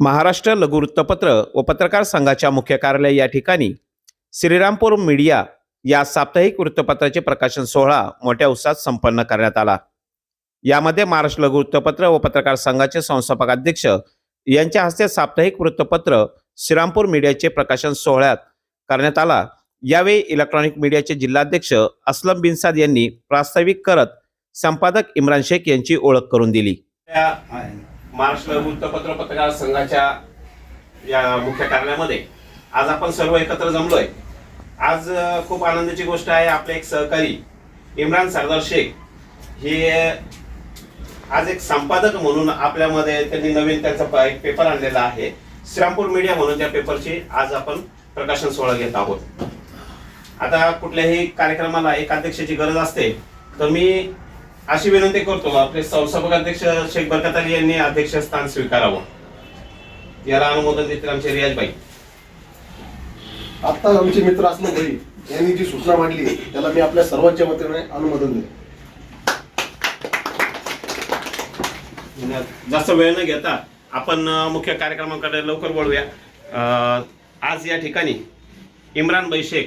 महाराष्ट्र लघुवृत्तपत्र व पत्रकार संघाच्या मुख्य कार्यालय या ठिकाणी श्रीरामपूर मीडिया या साप्ताहिक वृत्तपत्राचे प्रकाशन सोहळा मोठ्या उत्साहात संपन्न करण्यात आला. यामध्ये महाराष्ट्र लघुवृत्तपत्र व पत्रकार संघाचे संस्थापक अध्यक्ष यांच्या हस्ते साप्ताहिक वृत्तपत्र श्रीरामपूर मीडियाचे प्रकाशन सोहळ्यात करण्यात आला. यावेळी इलेक्ट्रॉनिक मीडियाचे जिल्हाध्यक्ष असलम बिनसाद यांनी प्रास्ताविक करत संपादक इम्रान शेख यांची ओळख करून दिली. महाराष्ट्र वृत्तपत्र पत्रकार संघाच्या या मुख्य कार्यालयामध्ये आज आपण सर्व एकत्र जमलोय. आज खूप आनंदाची गोष्ट आहे आपले एक सहकारी इम्रान सरदार शेख हे आज एक संपादक म्हणून आपल्यामध्ये त्यांनी नवीन त्यांचा एक पेपर आणलेला आहे. श्रीरामपूर मीडिया म्हणून त्या पेपरची आज आपण प्रकाशन सोहळा घेत आहोत. आता कुठल्याही कार्यक्रमाला एक अध्यक्षाची गरज असते तर मी अशी विनंती करतो आपले संस्थापक अध्यक्ष शेख बरकत अली यांनी अध्यक्षस्थान स्वीकारावं. याला अनुमोदन देतील आमचे रियाजबाई आता आमचे मित्र असणं भाई यांनी जी सूचना मांडली त्याला मी आपल्या सर्वांच्या वतीने अनुमोदन देतो जास्त वेळ न घेता आपण मुख्य कार्यक्रमाकडे लवकर वळूया. अ, आज या ठिकाणी इम्रान भाई शेख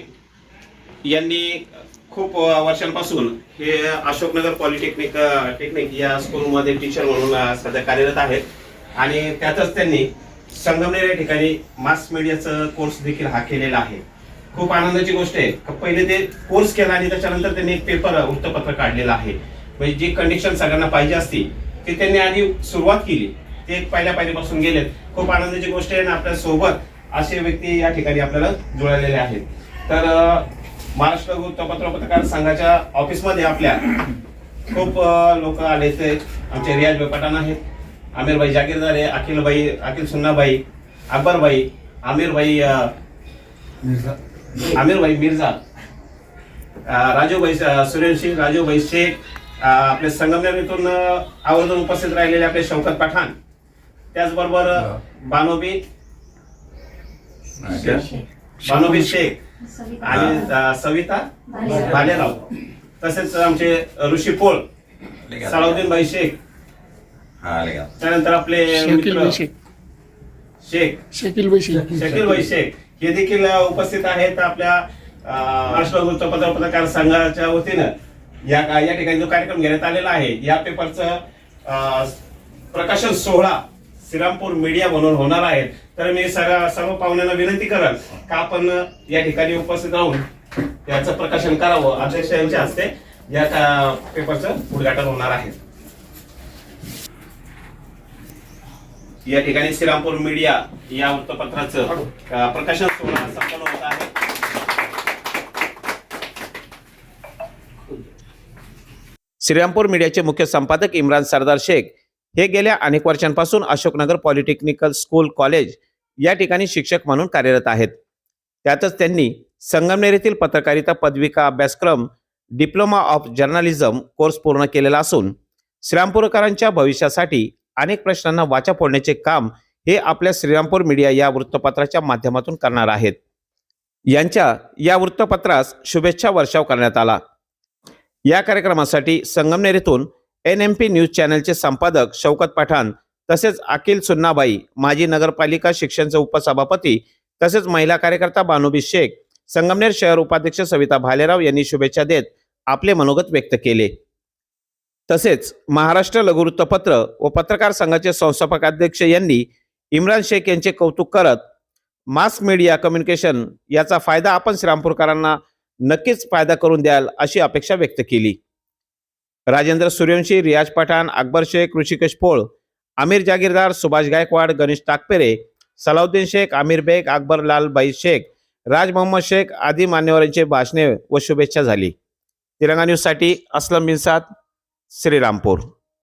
यांनी खूप वर्षांपासून हे अशोकनगर पॉलिटेक्निक टेक्निक या स्कूलमध्ये टीचर म्हणून सध्या कार्यरत आहेत. आणि त्यातच त्यांनी संगमनेर या ठिकाणी मास मीडियाचा कोर्स देखील हा केलेला आहे. खूप आनंदाची गोष्ट आहे पहिले ते कोर्स केला आणि त्याच्यानंतर त्यांनी एक पेपर वृत्तपत्र काढलेलं आहे. म्हणजे जी कंडिशन सगळ्यांना पाहिजे असती ती त्यांनी आधी सुरुवात केली. ते एक पहिल्या पहिल्यापासून गेलेत. खूप आनंदाची गोष्ट आहे ना आपल्यासोबत असे व्यक्ती या ठिकाणी आपल्याला जुळलेले आहेत. तर महाराष्ट्र वृत्तपत्र पत्रकार संघाच्या ऑफिसमध्ये आपल्या खूप लोक आले ते. आमचे रियाज पठाण आहेत. आमिरभाई जागीरदार आहे अखिलबाई अखिल सुन्नाबाई अकबरबाई आमिरभाई अं, आमिरभाई मिर्झा राजूभाई अं, सुरेश राजूभाई शेख आपले संगमनेरीतून आवर्जून उपस्थित राहिलेले आपले शौकत पठाण. त्याचबरोबर बानोबी बानोबी शेख. आणि सविता भालेराव. तसेच आमचे ऋषी पोळ सलाउद्दीन शेख. हा लेगा त्यानंतर आपले भाई शेख. शेख. शकील भाई शेख. शकील भाई शेख. हे देखील उपस्थित आहेत आपल्या अ, महाराष्ट्र वृत्तपत्र पत्रकार संघाच्या वतीनं. या या ठिकाणी जो कार्यक्रम घेण्यात आलेला आहे या पेपरचं प्रकाशन सोहळा श्रीरामपूर मीडिया म्हणून होणार आहेत. तर मी सर्व सर्व पाहुण्यांना विनंती करेन का आपण या ठिकाणी उपस्थित राहून याचं प्रकाशन करावं अध्यक्ष यांच्या हस्ते या पेपरचं उद्घाटन होणार आहे. या ठिकाणी श्रीरामपूर मीडिया या वृत्तपत्राचं प्रकाशन सोहळा संपन्न होत आहे. श्रीरामपूर मीडियाचे मुख्य संपादक इम्रान सरदार शेख हे गेल्या अनेक वर्षांपासून अशोकनगर पॉलिटेक्निकल स्कूल कॉलेज या ठिकाणी शिक्षक म्हणून कार्यरत आहेत. त्यातच त्यांनी संगमनेर येथील पत्रकारिता पदविका अभ्यासक्रम डिप्लोमा ऑफ जर्नालिझम कोर्स पूर्ण केलेला असून श्रीरामपूरकरांच्या भविष्यासाठी अनेक प्रश्नांना वाचा फोडण्याचे काम हे आपल्या श्रीरामपूर मीडिया या वृत्तपत्राच्या माध्यमातून करणार आहेत. यांच्या या वृत्तपत्रास शुभेच्छा वर्षाव करण्यात आला. या कार्यक्रमासाठी संगमनेरीतून एन एम पी न्यूज चॅनलचे संपादक शौकत पठाण तसेच अखिल सुन्नाबाई माजी नगरपालिका शिक्षणचे उपसभापती तसेच महिला कार्यकर्ता बानुबी शेख संगमनेर शहर उपाध्यक्ष सविता भालेराव यांनी शुभेच्छा देत आपले मनोगत व्यक्त केले. तसेच महाराष्ट्र लघुवृत्तपत्र व पत्रकार संघाचे संस्थापक अध्यक्ष यांनी इम्रान शेख यांचे कौतुक करत मास मीडिया कम्युनिकेशन याचा फायदा आपण श्रीरामपूरकरांना नक्कीच फायदा करून द्याल अशी अपेक्षा व्यक्त केली. राजेंद्र सूर्यवंशी रियाज पठाण अकबर शेख ऋषिकेश पोळ आमिर जागीरदार सुभाष गायकवाड गणेश टाकपेरे सलाउद्दीन शेख आमिर बेग अकबर लाल बाई शेख राज मोहम्मद शेख आदी मान्यवरांचे भाषणे व शुभेच्छा झाली. तिरंगा न्यूजसाठी असलम बिनसाद श्रीरामपूर.